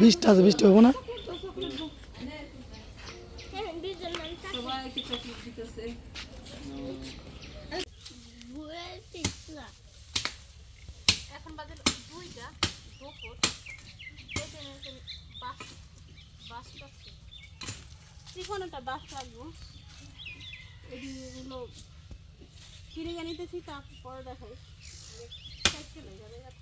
বিশটা আছে, বিশটা হব না? এখন বাজে দুইটা। দুপুর বাস বাস পাচ্ছে বাস লাগবো এগুলো কিনে জানিতেছি তারপরে দেখাই। যাবে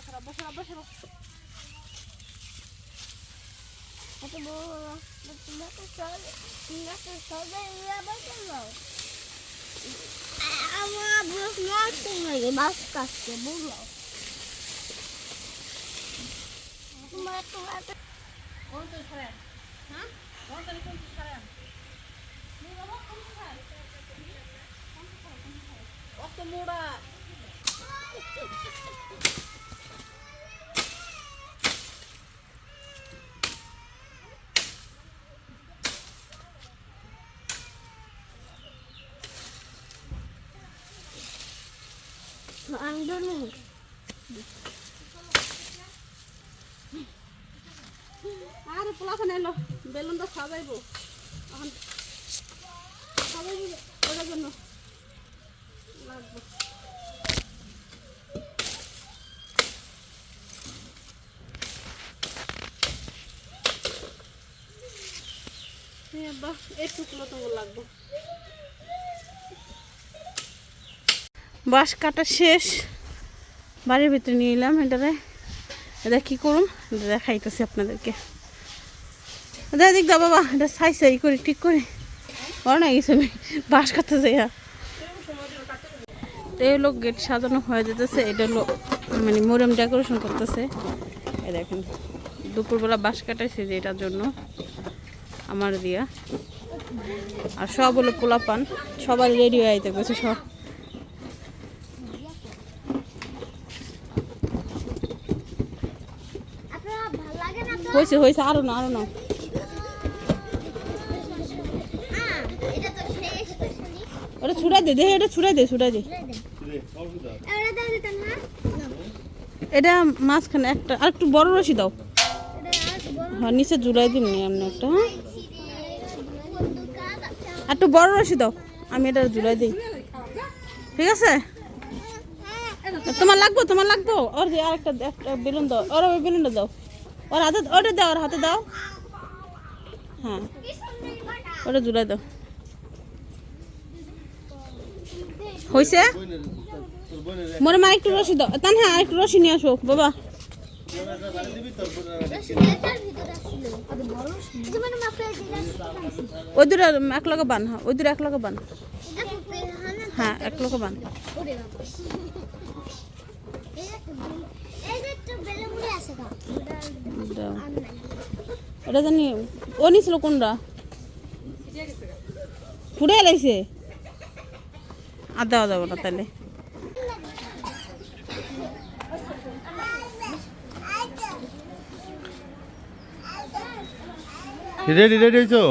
খারাপ খারাপ বসে বসে বসে আমার ব্লক নষ্ট হয়ে গেছে বাস কাটছে বুঝলো তোমার তোমার কোন তো ছাড়েন হ্যাঁ কোন তো কোন ছাড়েন অত মোড়া আমি ধরবো আর পোলাখানে এলো বেলুনটা সাজাইবো এখন সাজাইবো ওটার জন্য লাগবে এই এইটুকুলো তো লাগবে। বাঁশ কাটা শেষ। বাড়ির ভিতরে নিয়ে এলাম এটারে। এটা কী করুম? এটা দেখাইতেছি আপনাদেরকে। দেখ বাবা, এটা সাই সাই করে, ঠিক করে। বড় না গেছে আমি বাঁশ কাটতে তো এই লোক গেট সাজানো হয়ে যেতেছে। এটা লোক মানে মোরম ডেকোরেশন করতেছে। দেখেন, দুপুরবেলা বাঁশ কাটাইছে যে এটার জন্য। আমার দিয়া। আর সব হলো পোলাপান। সবাই রেডি হয়ে আইতে গেছে সব আপনার ভালো লাগে না তো হয়েছে হয়েছে, আরও না আরও না ওটা ছুড়াই দে দেখে এটা ছুড়াই দে ছুড়াই দে। এটা মাঝখানে একটা, আর একটু বড় রশি দাও। হ্যাঁ নিচে জুড়াই দিন এমনি একটা হ্যাঁ? আর একটু বড় রশি দাও, আমি এটা জুড়াই দিই। ঠিক আছে? তোমার লাগবো তোমার লাগবো? ওর যে আর একটা বেলুন দাও, ওর ওই বেলুনটা দাও। ওর হাতে ওটা দাও ওর হাতে দাও হ্যাঁ ওটা জুড়াই দাও হয়েছে মনে মা একটু রশি দাও তান হ্যাঁ আরেকটু রশি নিয়ে আসো বাবা ওই দূরে এক লগে বান হ্যাঁ ওই দূরে এক লগে বান তো হ্যাঁ এক লগে বান ওরে বাবা এই একটা বেলুন এই যে একটা বেলুন আছে না ওটা জানি ও নিছিল কোনটা? ফুটে এলাইছে আর দেওয়া যাব না তাহলে রেডি রেডি হয়েছো?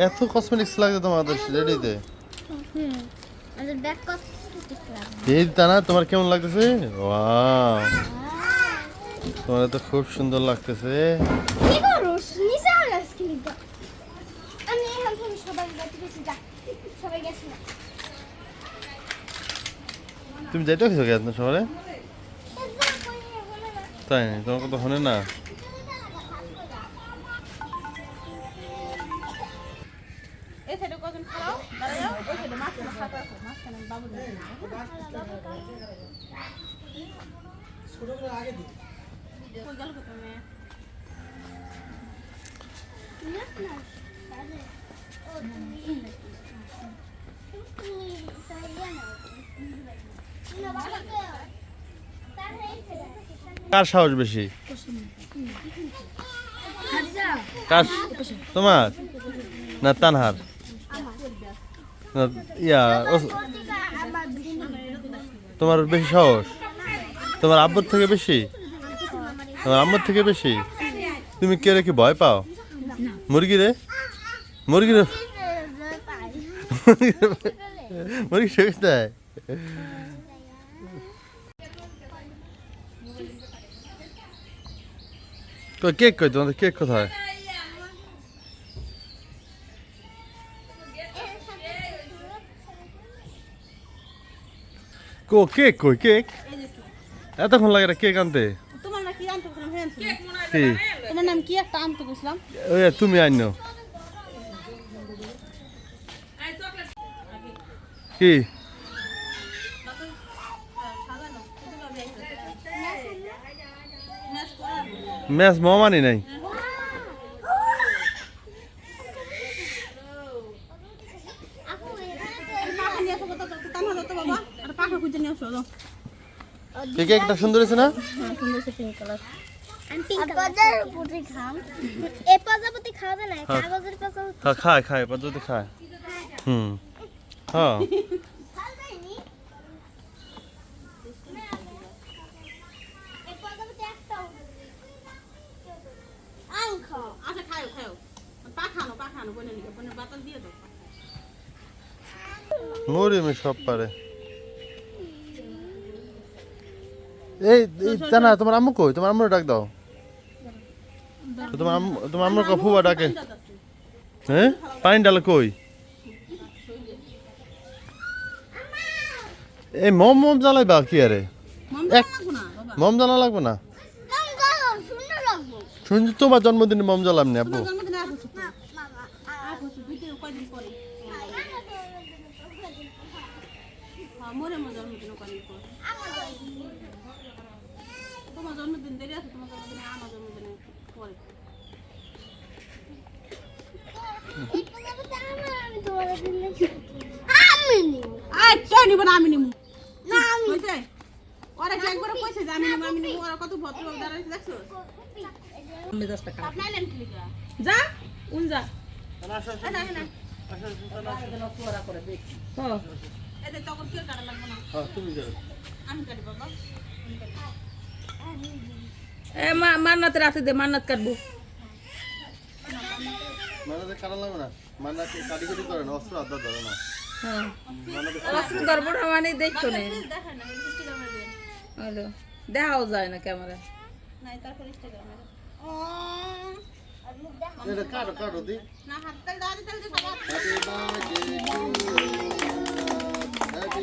এত কসমেটিক্স লাগে তোমাদের রেডিতে হুম আমাদের ব্যাগ কত এই তানা তোমার কেমন লাগতেছে? ওয়াও তোমার তো খুব সুন্দর লাগতেছে। তুমি যাইতে গেছো কে আপনার শহরে তাই তোমার কথা শোনে না? কার সাহস বেশি? কার? তোমার? না তানহার। ইয়া তোমার বেশি সাহস? তোমার আব্বুর থেকে বেশি? তোমার আম্মুর থেকে বেশি? তুমি কে রেখে ভয় পাও? মুরগি রে? মুরগি রে মুরগি দেয়? কেক কই তোমাদের? কেক কোথায়? কো কেক কই কেক? এতক্ষণ লাগে কেক আনতে। তোমার না কি আনতে গেছিলাম হ্যাঁ কি? তোমার নাম কি একটা আনতে গেছিলাম ওই তুমি আইনো। কি? ম্যাচ মমানি নাই পাখা নিয়ে আসো তো টান হলো তো বাবা আর পাখা খুঁজে নিয়ে আসো দাও কে কেকটা সুন্দর হয়েছে না? হ্যাঁ সুন্দর সে পিঙ্ক কালার এ প্রজাপতি খাওয়া যায় না কাগজের প্রজাপতি হ্যাঁ খায় খায় পদ্ধতি খায়। হুম। হ্যাঁ। খাওয়া যায়নি এ প্রজাপতি একটাও আং খাও আচ্ছা খাও খাও পাখা আনো পাখা আনো বনে নিয়ে বনে বাতাস দিয়ে দাও মরিমি সব পারে এই এই তা না তোমার আম্মু কই? তোমার আম্মুর ডাক দাও। তোমার আম্মু তোমার আম্মুর কফুবা ডাকে। হ্যাঁ? পানি ডালে কই? এই মম মম জ্বালাইবা কি আরে? মম এক মম জ্বালা লাগবে না? শুনছি তোমার জন্মদিনে মম জ্বালাম না আব্বু তোমার জন্মদিনে আর হচ্ছে তো মামা আর হচ্ছে ভিডিও কয়দিন পরে হ্যাঁ মরে মো জন্মদিন কয়দিন পর তোমার জন্মদিন দেরি আছে তোমার জন্মদিনে আমার জন্মদিনে পরে। আমি নিব নিব না আমি ওরা কি একবার কইছে যে আমি নিমু আমি নিমু ওরা কত ভদ্র দাঁড়াইছে দেখছ? আপনার নেন ক্লিকা যা উন আমি কাটি বাবা। এ মা মান্নাত রাতে দে মান্নাত কাটবো। কাটা লাগবে না। মানে কাটি কাটি করে না অস্ত্র আদা ধরে না। হ্যাঁ। অস্ত্র ধরবো না মানে দেখছ না। দেখাও যায় না ক্যামেরা। নাই তারপর ইনস্টাগ্রামে এটা কাটো কাটো দি। না হাত তাল দাঁড়িয়ে সবাই হ্যাপি বার্থডে টু হ্যাপি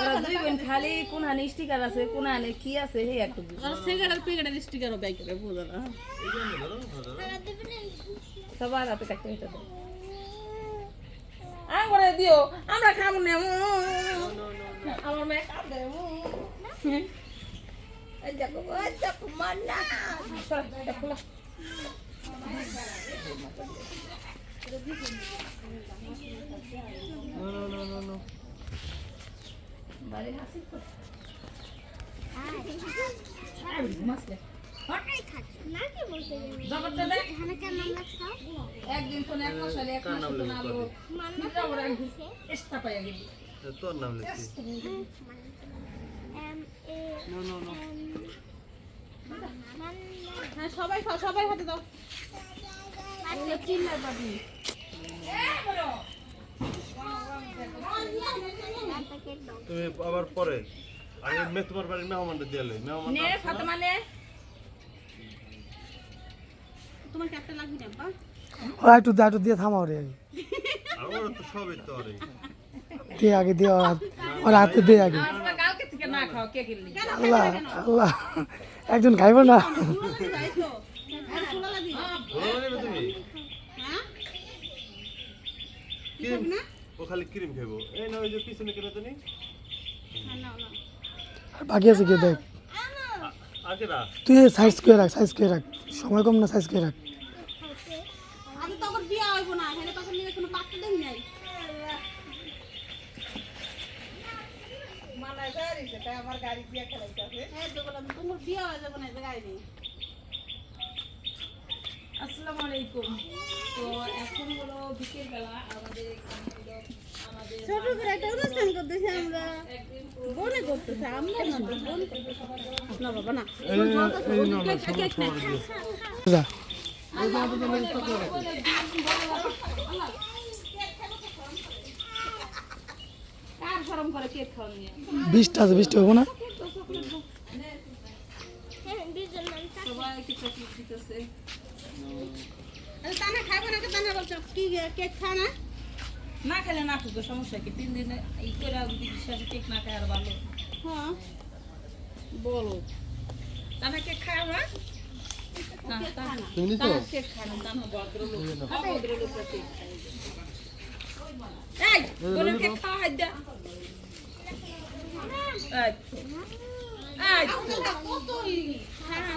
ওরা দুই বোন খালি কোন হানি স্টিকার আছে কোন হানি কি আছে হে একটু আর সিগারেট পিগারেট স্টিকারও ব্যাগ করে বুঝো না সবার হাতে কাটতে হইতে দেয় আম করে দিও আমরা খাব না আমার মেয়ে কাঁদে এই দেখো ওই দেখো মান্না সর, এটা খোলো। বাড়ি হাসি করে। আয়, ঘুমাসলে। জবরটা দেখ। একদিন কোন এক মাস চেষ্টা পাইয়া গেল তোর নাম লিখছি নো নো নো হ্যাঁ সবাই খাও সবাই হাতে দাও। এগুলো পাবি তুমি আবার পরে আগে মে তোমার বাড়ির মেহমানটা দিয়ে লই মেহমান নে ফাতেমা নে। তোমার কি একটা লাগবে না বা ওরা একটু দে একটু দিয়ে থামাও রে। আগে আমার তো সবই তো আরে দিয়ে আগে ওর হাত হাতে দিয়ে আগে। কালকে থেকে না খাও কে কিনলি? আল্লাহ আল্লাহ। একজন খাইব না। তো হ্যাঁ? ক্রিম? ও খালি ক্রিম খাইবো। এই না ওই যে পিছনে কেন নাও নাও আর বাকি আছে কে দেখ? তুই সাইজ করে রাখ সাইজ করে রাখ। সময় কম না সাইজ করে রাখ। আমার গাড়ি দিয়ে খেলাইতে না হেলে তখন নিয়ে কোনো পাত্র দেখি নাই। হ্যাঁ, তো বললাম, তোমার বিয়ে হয়ে যাবে না, এই জায়গায় নেই। আসসালামু আলাইকুম। তো এখন হলো বিকেল বেলা আমাদের এখানে হলো আমাদের ছোট করে একটা অনুষ্ঠান করতেছি আমরা। বোনে করতেছে আমরা না বোন করতেছে। বাবা না? বিশটা আছে বিশটা হব না? সবাইকে চকলেট দিতেছে। তানা খাইবো না তানা বলছো? কি কেক খা না? না খেলে না খুব সমস্যা কি? তিন দিনে এই করে যদি বিশ্বাসে কেক না খায় আর ভালো। হ্যাঁ। বলো। তানা কেক খায় না। তা তুমি নিছো? কেক খায় না তানা ভদ্রলোক। ভদ্রলোকরা কেক খায়। এই বলে কেক খাওয়া হাত দে এই এই। কত হ্যাঁ।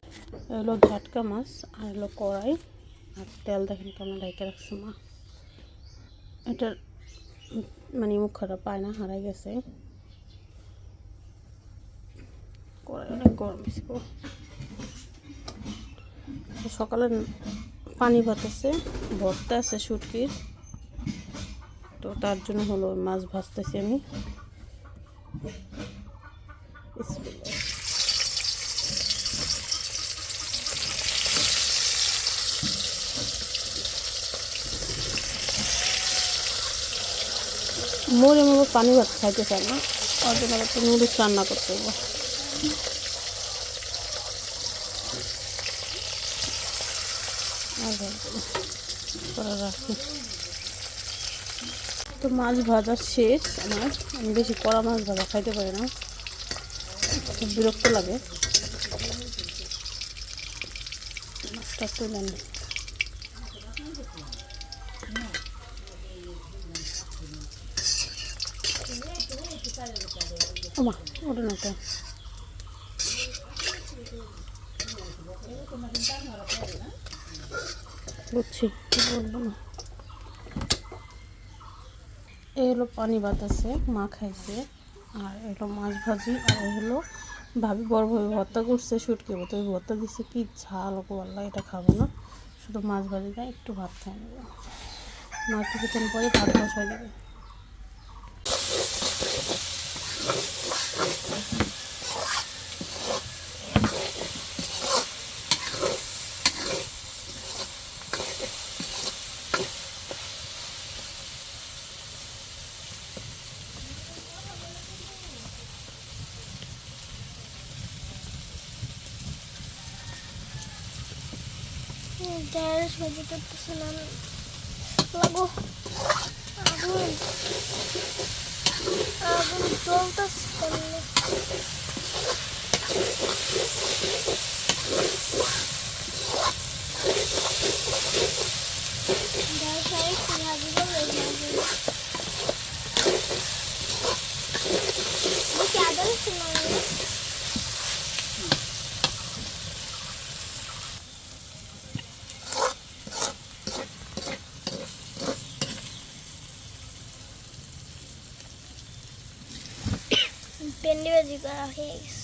হলো ঝাটকা মাছ আর হলো কড়াই। আর তেল দেখেন কেমন ঢেকে রাখছে, মা। এটার মানে মুখটা পায় না হারাই গেছে। কড়াই অনেক গরম সকালে পানি ভাত আছে, ভর্তা আছে, শুটকির। তো তার জন্য হলো মাছ ভাজতেছি আমি। মোরে মোর পানি ভাত খাইতে চায় না, ওর জন্য একটু নুডলস রান্না করতে হবে রাখি। তো মাছ ভাজা শেষ আমার, আমি বেশি কড়া মাছ ভাজা খাইতে পারি না। খুব বিরক্ত লাগে। মাছটা তুলে নিই ওমা ওটা না তো এই হলো পানি বাতাসে মা খাইছে। আর এগুলো মাছ ভাজি, আর এই হলো ভাবি, বড় ভাবে ভর্তা করছে, শুটকি মতো ওই ভর্তা দিচ্ছে কি ঝাল গো আল্লাহ এটা খাব না। শুধু মাছ ভাজি দেয় একটু ভাত খাই নেবে। মা কিছুক্ষণ পরে ভাত বসাই দেবে। গ্যাস হয়ে করতেছিলাম লাগো Aa, bunu dolda sıkalım. করা হয়ে গেছে।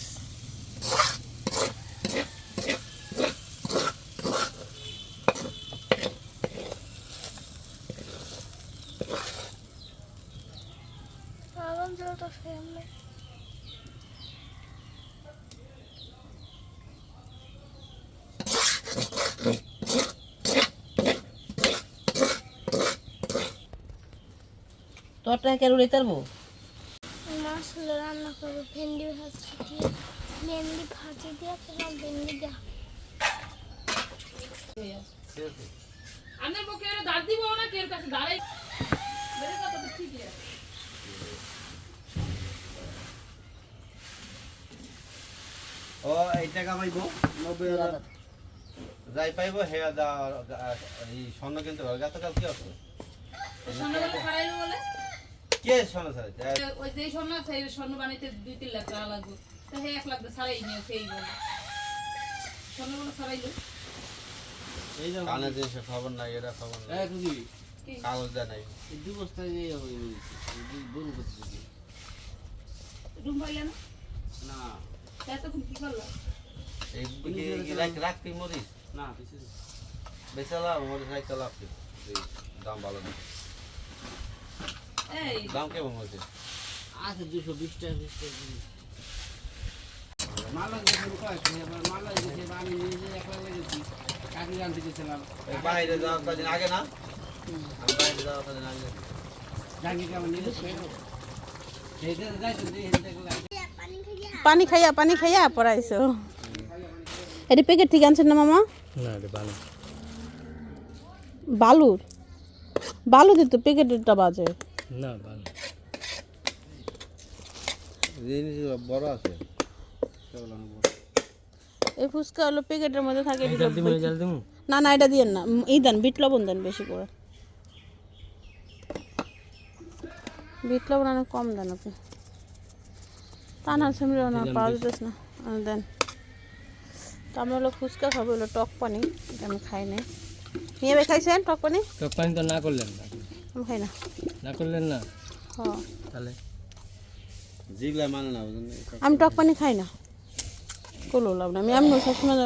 তোরটা কেন উড়ে তারবো মাছ হলো রান্না করব। ভেন্ডি ভাজি দিয়ে ভেন্ডি ভাজি দিয়ে তোমার ভেন্ডি দেওয়া দাঁড় দিব না কেউ কাছে দাঁড়াই বেড়ে কথা তো ঠিকই আছে। ও এই টাকা নব্বই হাজার। যাই পাইবো হে দা এই স্বর্ণ কিনতে পারবে। গতকাল কি আছে? স্বর্ণবালা বলে? কে স্বর্ণ ছাড়াই ওই যে স্বর্ণ সেই স্বর্ণ বানাইতে দুই তিন লাখ টাকা লাগবে। তা সেই এক লাখ ছাড়াই নিয়ে সেই বলে। স্বর্ণবালা ছাড়াইলো এই যে কানে জিনিসের খবর নাই এটা খবর নাই। কাগজ দেয় নাই। রুম পাইলে না? এতক্ষণ কি করল? এই কি রাখ- রাখতি মরিস? না বেচালা মরিস রাখতে দাম ভালো না এই। দাম কেমন মরিস এই বাইরে যাওয়ার কদিন আগে না? বাইরে যাওয়ার কদিন আগে। পানি খাইয়া পানি খাইয়া পড়াইছো। এটি প্যাকেট থেকে আনছেন না মামা? না ভালো বালুর? বালু দিত প্যাকেটেরটা বাজে। না ভালো। জিনিস বড় আছে। এই ফুচকা হলো প্যাকেটের মধ্যে থাকে না না এটা দিয়েন না। এই দেন বিট লবণ দেন বেশি করে। বিট লবণ অনেক কম দেন আপনি। তা না সেমরি না পাওয়া যেতেছে না। দেন। তো আমরা হলো ফুচকা খাব হলো টক পানি এটা আমি খাই নাই। নিয়ে খাইছেন টক পানি তো পানি তো না করলেন আমি খাই না। না করলেন না? তাহলে? জিগলা মানে না আমি টক পানি খাই না। কোনো লাভ না। আমি এমনি সবসময়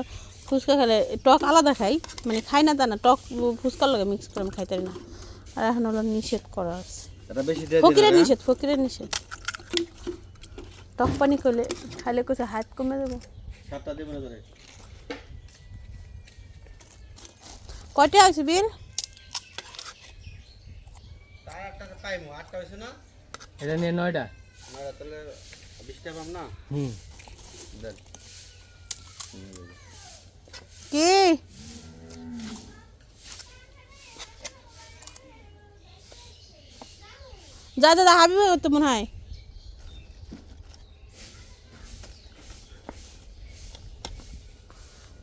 ফুচকা খেলে টক আলাদা খাই মানে খাই না তা না টক ফুচকার লগে মিক্স করে আমি খাইতে না। আর এখন হলো নিষেধ করা আছে। ফকিরের নিষেধ ফকিরের নিষেধ। টক পানি করলে খাইলে কোথায় হাত কমে যাব। কয়টা আছে বিল? পাইমু আটটা হয়েছে না? এটা নিয়ে নয়টা। না তাহলে বিশটা পাম না? হুম। কি? যা দাদা হাবি তো মনে হয়।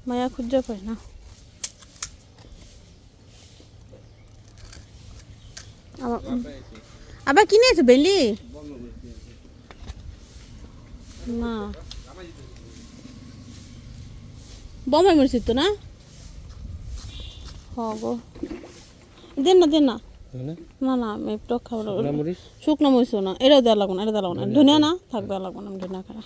মায়া খুঁজে পাই না। আবার আবার কিনে আছে বেলি না। বোমাই মরছি তো না? হ গো। দেন না দেন না। না না আমি টক খাব। শুকনো মরিচ? না এটাও দেওয়া লাগবো না এটা দেওয়া লাগবো না। ধনিয়া না। থাক দেওয়া লাগবো না আমি ধনিয়া খাই